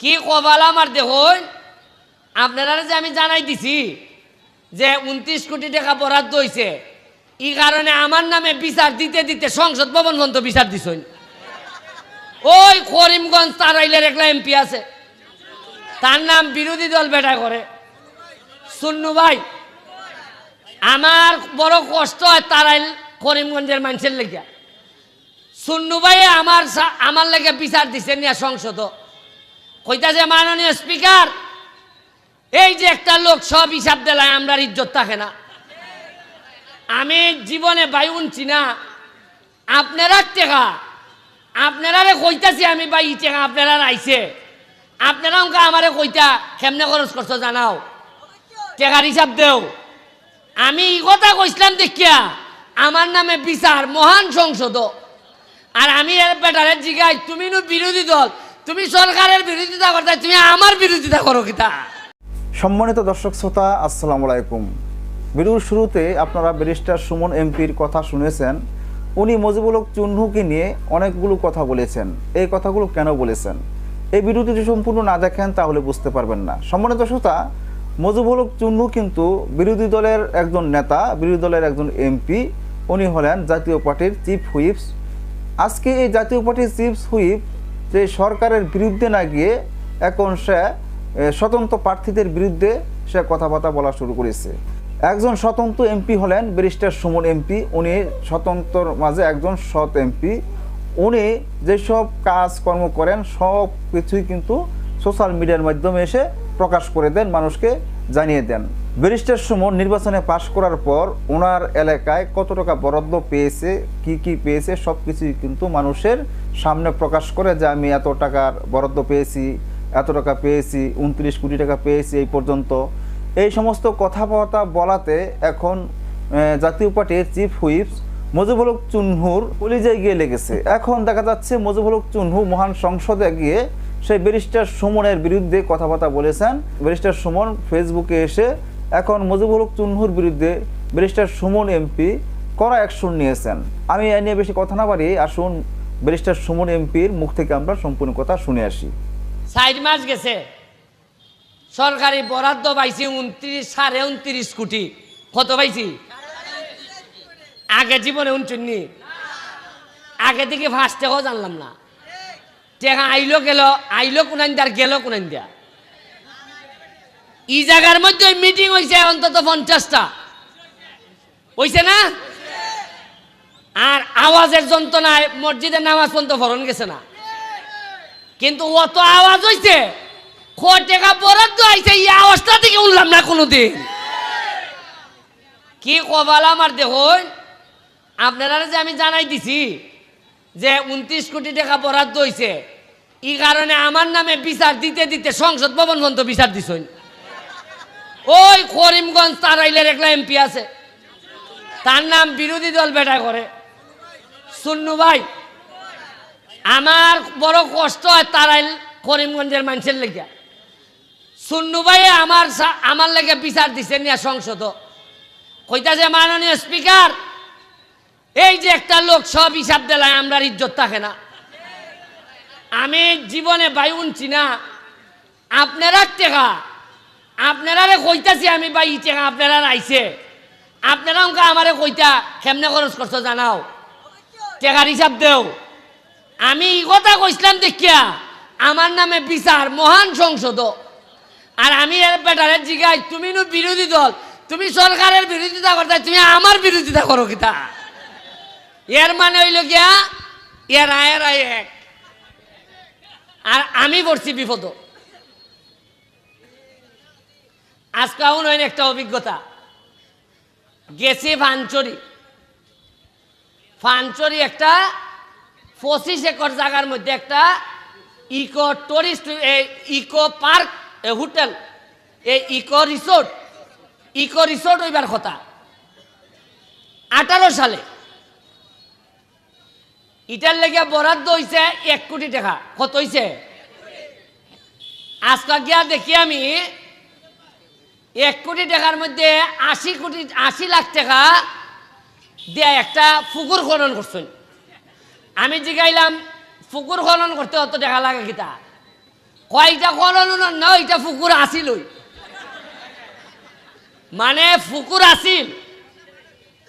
কি কবাল আমার দেখুন আপনারা যে আমি জানাই দিছি যে উনত্রিশ কোটি টাকা বরাদ্দ হয়েছে এই কারণে আমার নামে বিচার দিতে দিতে সংসদ ভবন পর্যন্ত বিচার দিছেন। ওই করিমগঞ্জ তারাইলের একলা এমপি আছে। তার নাম বিরোধী দল বেটা করে। সুন্নু ভাই, আমার বড় কষ্ট হয় তারাইল করিমগঞ্জের মানুষের লেগে সুন্নু ভাই আমার আমার লেগে বিচার দিছে নিয়া সংসদ কইতাছে মাননীয় স্পিকার, এই যে একটা লোক সব হিসাব দিলায় আমরা ইজ্জত থাকে না। আমি জীবনে বায়ু বায়ুন চিনা আপনারা টেকা আপনারা কইতাছি আমি বা ই টেকা, আপনারা আইছে। আপনারা অঙ্ক আমারে কইতা, কেমনে খরচ করছ জানাও। টেকার হিসাব দেও। আমি ই কথা কইছিলাম দেখিয়া, আমার নামে বিচার, মহান সংসদ। আর আমি বেটারে জিগাই তুমি বিরোধী দল তুমি সরকারের বিরোধিতা করতে, তুমি আমার বিরোধিতা করো কিতা? সম্মানিত দর্শক শ্রোতা, আসসালামু আলাইকুম। ভিডিওর শুরুতে আপনারা ব্যারিস্টার সুমন এমপির কথা শুনেছেন। উনি মজিবুল হক চুন্নুকে নিয়ে অনেকগুলো কথা বলেছেন। এই কথাগুলো কেন বলেছেন? এই ভিডিওটি যদি সম্পূর্ণ না দেখেন, তাহলে বুঝতে পারবেন না। সম্মানিত শ্রোতা, মজিবুল হক চুন্নু কিন্তু বিরোধী দলের একজন নেতা, বিরোধী দলের একজন এমপি। উনি হলেন জাতীয় পার্টির চিফ হুইপস। আজকে এই জাতীয় পার্টির চিফস হুইপ যে সরকারের বিরুদ্ধে না গিয়ে এখন সে স্বতন্ত্র প্রার্থীদের বিরুদ্ধে সে কথাবার্তা বলা শুরু করেছে। একজন স্বতন্ত্র এমপি হলেন ব্যারিস্টার সুমন এমপি, উনি স্বতন্ত্র মাঝে একজন সৎ এমপি। উনি যেসব কাজকর্ম করেন, সব কিছুই কিন্তু সোশ্যাল মিডিয়ার মাধ্যমে এসে প্রকাশ করে দেন, মানুষকে জানিয়ে দেন। ব্যারিস্টার সুমন নির্বাচনে পাশ করার পর ওনার এলাকায় কত টাকা বরাদ্দ পেয়েছে, কি কি পেয়েছে সব কিছুই কিন্তু মানুষের সামনে প্রকাশ করে যে আমি এত টাকার বরাদ্দ পেয়েছি, এত টাকা পেয়েছি, উনত্রিশ কোটি টাকা পেয়েছি এই পর্যন্ত। এই সমস্ত কথাবার্তা বলাতে এখন জাতীয় পার্টির চিফ হুইপস মজিবুল চুনহুর কলিজায় গিয়ে লেগেছে। এখন দেখা যাচ্ছে মজিবুল চুনহু মহান সংসদে গিয়ে সেই ব্যারিস্টার সুমনের বিরুদ্ধে কথাবার্তা বলেছেন। ব্যারিস্টার সুমন ফেসবুকে এসে এখন মজিবুল হক চুনহুর বিরুদ্ধে ব্যারিস্টার সুমন এমপি কড়া অ্যাকশন নিয়েছেন। আমি এ নিয়ে বেশি কথা না বাড়িয়ে আসুন ব্যারিস্টার সুমন এমপির মুখ থেকে আমরা সম্পূর্ণ কথা শুনে আসি। ষাট মাস গেছে। সরকারি বরাদ্দ পাইছি উনত্রিশ, সাড়ে উনত্রিশ কোটি। কত পাইছি? আগে জীবনে উনচুন্নি আগে থেকে ফার্স্ট টেকাও জানলাম না। টেকা আইলো গেল, আইলো কোনাইন আর গেল কোনাইন দিয়া। ই জায়গার মধ্যে মিটিং হয়েছে অন্তত পঞ্চাশটা। হইছে না? আর আওয়াজের যন্ত্রণায় মসজিদের নামাজ পর্যন্ত ভরণ গেছে না। কিন্তু অত আওয়াজ হইছে খ টাকা বরাদ্দ আইছে, এই আওয়াজটা থেকে উঠলাম না কোনোদিন। কি কবাল আমার দেখুন আপনারা যে আমি জানাই দিছি যে উনত্রিশ কোটি টাকা বরাদ্দ হইছে, এই কারণে আমার নামে বিচার দিতে দিতে সংসদ ভবন পর্যন্ত বিচার দিছেন। ওই করিমগঞ্জ তারাইলের একলা এমপি আছে। তার নাম বিরোধী দল বেটা করে। সুন্নু ভাই, আমার বড় কষ্ট হয় তারাইল করিমগঞ্জের মানুষের লেগে। সুন্নু ভাই আমার আমার লেগে বিচার দিছে নিয়া সংসদ। কইতাছে মাননীয় স্পিকার, এই যে একটা লোক সব হিসাব দিলায় আমরা ইজ্জত থাকে না। আমি জীবনে বায়ুন চিনা। আপনারা টেকা। আপনারা কইতাছি আমি বা ই টেকা আপনারা আইছে আপনারা অঙ্ক আমারে কইতা, কেমনে খরচ করছ জানাও। টেকার হিসাব দেও। আমি ই কথা কইছিলাম দেখিয়া, আমার নামে বিচার, মহান সংসদ আর আমি এর বেটারে জিগাই, তুমি নু বিরোধী দল, তুমি সরকারের বিরোধিতা করতে, তুমি আমার বিরোধিতা করো কিতা। এর মানে হইল গিয়া, এর আয়ের আয় এক। আর আমি পড়ছি বিপদ আজকে নয় একটা অভিজ্ঞতা। গেছি ফানচরি ফানচরি একটা পঁচিশ একর জায়গার মধ্যে একটা eco tourist eco park hotel এই ইকো রিসোর্ট। ইকো রিসোর্ট হইবার কথা। আঠারো সালে। ইটার লেগে বরাদ্দ হয়েছে এক কোটি টাকা। কত হয়েছে আজকে গিয়া দেখি আমি এক কোটি টাকার মধ্যে আশি কোটি, আশি লাখ টাকা দিয়ে একটা পুকুর খনন করছেন। আমি জিগাইলাম পুকুর খনন করতে অত টাকা লাগে কিতা? কয়টা কলন না, ওইটা ফুকুর আসিল। মানে ফুকুর আসিল,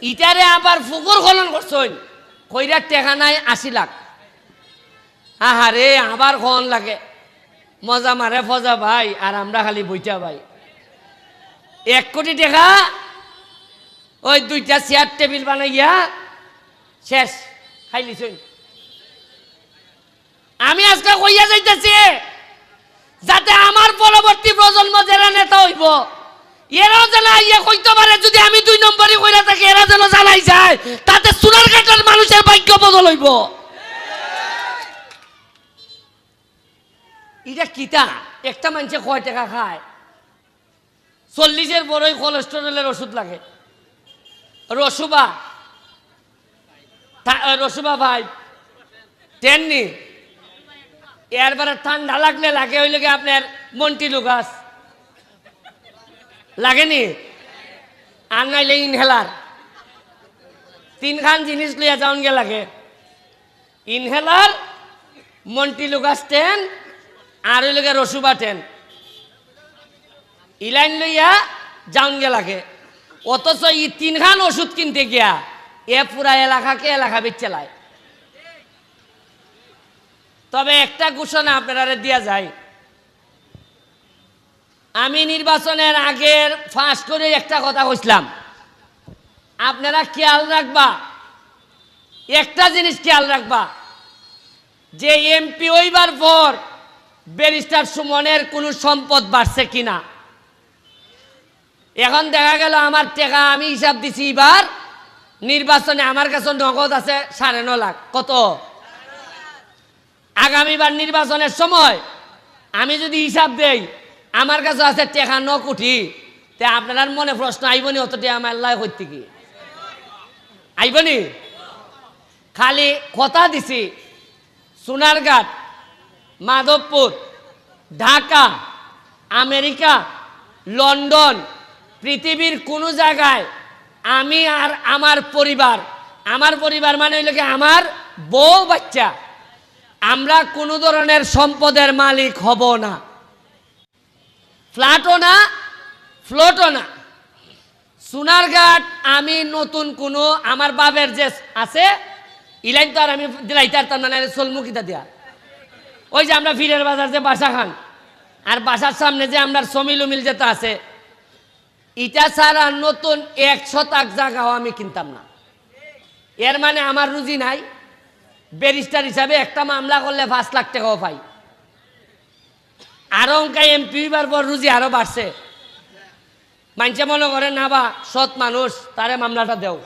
ইটারে আবার ফুকুর খনন করছই কইরা টেকা নাই আশি লাখ। আহারে, আবার খন লাগে। মজা মারে ফজা ভাই, আর আমরা খালি বইটা ভাই। এক কোটি টাকা, ওই দুইটা চেয়ার টেবিল বানাইয়া শেষ খাইলিছই আমি আজকে কইয়া যাইতেছি, যাতে আমার পরবর্তী প্রজন্ম যারা নেতা হইব, এরাও যেন ইয়ে কইতে পারে, যদি আমি দুই নম্বরই কইরা থাকি, এরা যেন জানাই যায়, তাতে সোনার কাটার মানুষের ভাগ্য বদল হইব। এটা কিতা? একটা মানুষে কয় টাকা খায়। চল্লিশের বড়ই কোলেস্টেরলের ওষুধ লাগে। রসুবা। রসুবা ভাই টেননি এরবারে ঠান্ডা লাগলে লাগে ওই লোকে আপনার মন্টি লুকাস লাগেনি? আর নাইলে ইনহেলার তিনখান জিনিস লইয়া যাওন গে লাগে। ইনহেলার মন্টি লুকাস টেন আর ওই লোকে রসুবা টেন ইলাইন লইয়া যাওন গে লাগে। অথচ ই তিনখান ওষুধ কিনতে গিয়া এ পুরা এলাকাকে এলাকা বেচেলায় তবে একটা ঘোষণা আপনারা দিয়া যায়। আমি নির্বাচনের আগের ফাঁস করে একটা কথা কইছিলাম। আপনারা খেয়াল রাখবা, একটা জিনিস খেয়াল রাখবা, যে এমপি হইবার পর ব্যারিস্টার সুমনের কোনো সম্পদ বাড়ছে কিনা। এখন দেখা গেল আমার টাকা আমি হিসাব দিছি এবার। নির্বাচনে আমার কাছে নগদ আছে সাড়ে ন লাখ। কত? আগামীবার নির্বাচনের সময় আমি যদি হিসাব দেই, আমার কাছে আছে টেকা ন কোটি। তে আপনার মনে প্রশ্ন আইবনি অত টেকা আমার লাই হইতে কি? আইবনি খালি কথা দিছি সোনারঘাট মাধবপুর, ঢাকা, আমেরিকা, লন্ডন পৃথিবীর কোনো জায়গায় আমি আর আমার পরিবার আমার পরিবার মানে হইল কি আমার বউ বাচ্চা। আমরা কোনো ধরনের সম্পদের মালিক হব না। ফ্ল্যাটও না, ফ্লোটও না। সোনারঘাট আমি নতুন কোনো, আমার বাবের যে আছে ইলাইন তো আর আমি দিলাইতে পারতাম না নাহলে সোলমুখিতা দিয়া। ওই যে আমরা ফিরের বাজার যে বাসা খান, আর বাসার সামনে যে আমরা সমিল উমিল যেটা আছে ইটা ছাড়া নতুন এক শতাক জায়গাও আমি কিনতাম না। এর মানে আমার রুজি নাই। ব্যারিস্টার হিসাবে একটা মামলা করলে পাঁচ লাখ টাকাও পাই। আরও অঙ্কায় এমপি হইবার পর রুজি আরও বাড়ছে। মানছে মনে করে না বা সৎ মানুষ, তারে মামলাটা দেও।